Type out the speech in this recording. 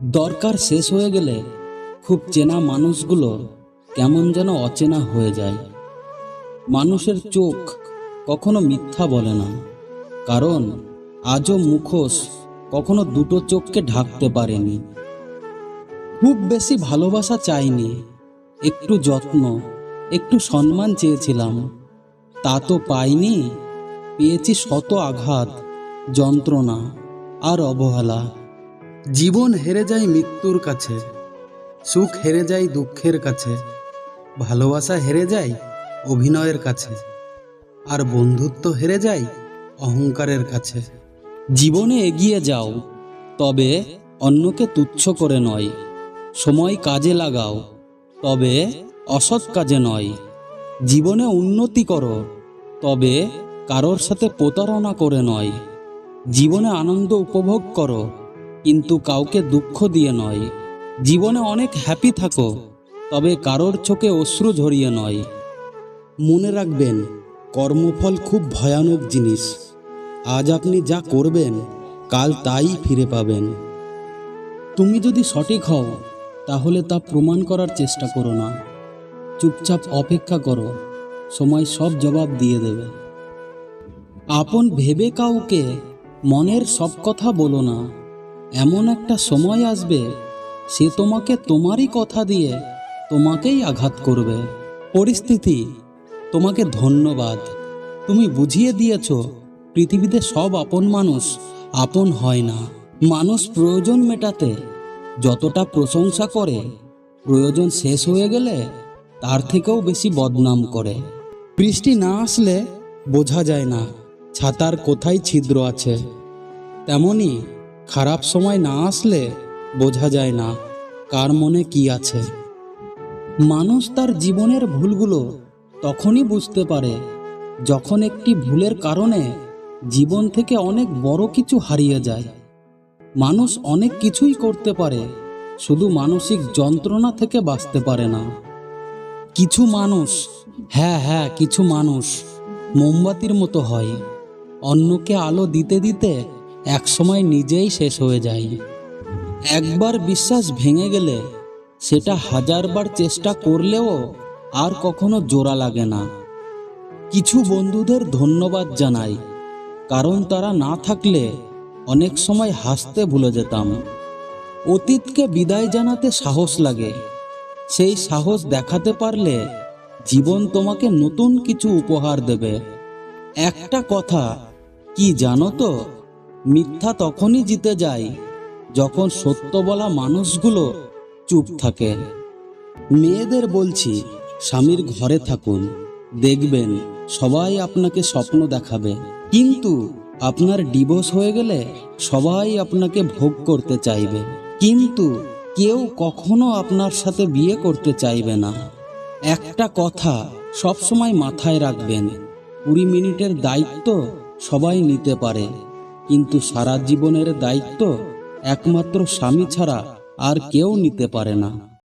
দরকার শেষ হয়ে গেলে খুব চেনা মানুষগুলো কেমন যেন অচেনা হয়ে যায়। মানুষের চোখ কখনো মিথ্যা বলে না, কারণ আজও মুখোশ কখনো দুটো চোখকে ঢাকতে পারেনি। খুব বেশি ভালোবাসা চাইনি, একটু যত্ন, একটু সম্মান চেয়েছিলাম। তা তো পাইনি, পেয়েছি শত আঘাত, যন্ত্রণা আর অবহেলা। জীবন হেরে যায় মৃত্যুর কাছে, সুখ হেরে যায় দুঃখের কাছে, ভালোবাসা হেরে যায় অভিনয়ের কাছে, আর বন্ধুত্ব হেরে যায় অহংকারের কাছে। জীবনে এগিয়ে যাও, তবে অন্যকে তুচ্ছ করে নয়। সময় কাজে লাগাও, তবে অসৎ কাজে নয়। জীবনে উন্নতি করো, তবে কারোর সাথে প্রতারণা করে নয়। জীবনে আনন্দ উপভোগ করো কিন্তু কাউকে দুঃখ দিয়ে নয়। জীবনে অনেক হ্যাপি থাকো, তবে কারোর চোখে অশ্রু ঝরিয়ে নয়। মনে রাখবেন, কর্মফল খুব ভয়ানক জিনিস। আজ আপনি যা করবেন, কাল তাই ফিরে পাবেন। তুমি যদি সঠিক হও, তাহলে তা প্রমাণ করার চেষ্টা করো না। চুপচাপ অপেক্ষা করো, সময় সব জবাব দিয়ে দেবে। আপন ভেবে কাউকে মনের সব কথা বলো না। এমন একটা সময় আসবে, সে তোমাকে তোমারই কথা দিয়ে তোমাকেই আঘাত করবে। পরিস্থিতি, তোমাকে ধন্যবাদ। তুমি বুঝিয়ে দিয়েছ, পৃথিবীতে সব আপন মানুষ আপন হয় না। মানুষ প্রয়োজন মেটাতে যতটা প্রশংসা করে, প্রয়োজন শেষ হয়ে গেলে তার থেকেও বেশি বদনাম করে। বৃষ্টি না আসলে বোঝা যায় না, ছাতার কোথায় ছিদ্র আছে। তেমনি খারাপ সময় না আসলে বোঝা যায় না কার মনে কি আছে। মানুষ তার জীবনের ভুলগুলো তখনই বুঝতে পারে যখন একটি ভুলের কারণে জীবন থেকে অনেক বড় কিছু হারিয়ে যায়। মানুষ অনেক কিছুই করতে পারে, শুধু মানসিক যন্ত্রণা থেকে বাঁচতে পারে না। কিছু মানুষ হ্যাঁ হ্যাঁ কিছু মানুষ মোমবাতির মতো হয়, অন্যকে আলো দিতে দিতে একসময় নিজেই শেষ হয়ে যায়। একবার বিশ্বাস ভেঙে গেলে সেটা হাজারবার চেষ্টা করলেও আর কখনো জোড়া লাগে না। কিছু বন্ধুদের ধন্যবাদ জানাই, কারণ তারা না থাকলে অনেক সময় হাসতে ভুলে যেতাম। অতীতকে বিদায় জানাতে সাহস লাগে, সেই সাহস দেখাতে পারলে জীবন তোমাকে নতুন কিছু উপহার দেবে। একটা কথা, কি জানো তো? মিথ্যা তখনই জিতে যায় যখন সত্য বলা মানুষগুলো চুপ থাকে। মেয়েদের বলছি, স্বামীর ঘরে থাকুন, দেখবেন সবাই আপনাকে স্বপ্ন দেখাবে। কিন্তু আপনার ডিভোর্স হয়ে গেলে সবাই আপনাকে ভোগ করতে চাইবে। কিন্তু কেউ কখনো আপনার সাথে বিয়ে করতে চাইবে না। একটা কথা সবসময় মাথায় রাখবেন, কুড়ি মিনিটের দায়িত্ব সবাই নিতে পারে। কিন্তু সারা জীবনের দায়িত্ব একমাত্র স্বামী ছাড়া আর কেউ নিতে পারে না।